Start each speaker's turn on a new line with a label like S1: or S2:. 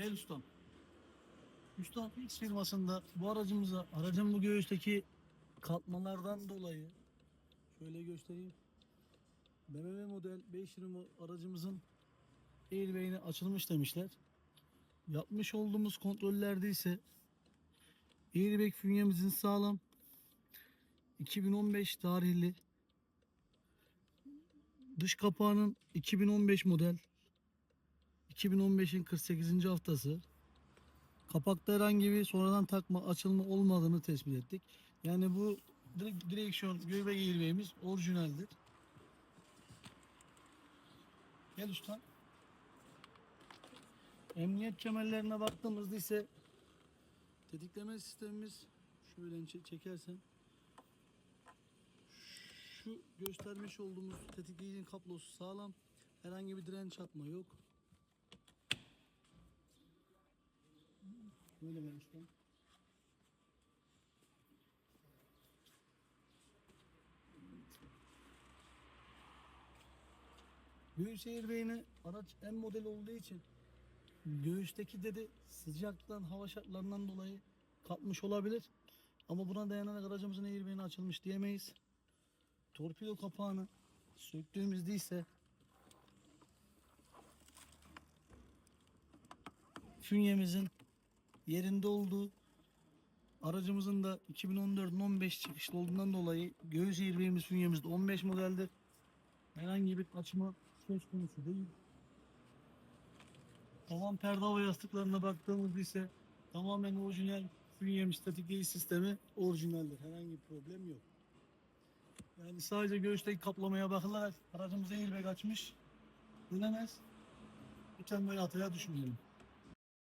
S1: Gel ustam. Ustam X firmasında bu aracımıza, aracın bu göğüsteki katmalardan dolayı şöyle göstereyim. BMW model 520 aracımızın airbag'ini açılmış demişler. Yapmış olduğumuz kontrollerde ise airbag fünyemizin sağlam 2015 tarihli dış kapağının 2015 model 2015'in 48. haftası kapakta herhangi bir sonradan takma açılma olmadığını tespit ettik. Yani bu direksiyon göbek airbag'imiz orijinaldir. Gel usta. Emniyet kemerlerine baktığımızda ise tetikleme sistemimiz şöyle çe- çekersen şu göstermiş olduğumuz tetikleyicinin kablosu sağlam. Herhangi bir direnç atma yok. Böyle usta. Göğüs airbag'ine araç M model olduğu için göğüsteki dedi sıcaktan hava şartlarından dolayı kalkmış olabilir. Ama buna dayanarak aracımızın airbag'ine açılmış diyemeyiz. Torpido kapağını söktüğümüzde ise fünyemizin yerinde olduğu aracımızın da 2014'ün 15 çıkışlı olduğundan dolayı göğüs airbag'imiz fünyemizde 15 modeldir. Herhangi bir açma söz konusu değil. Tavan perde hava yastıklarına baktığımızda ise tamamen orijinal fünyem statikleyici sistemi orijinaldir. Herhangi bir problem yok. Yani sadece göğüsteki kaplamaya bakılarak aracımız airbag açmış. Denemez. Lütfen böyle hataya düşmeyelim.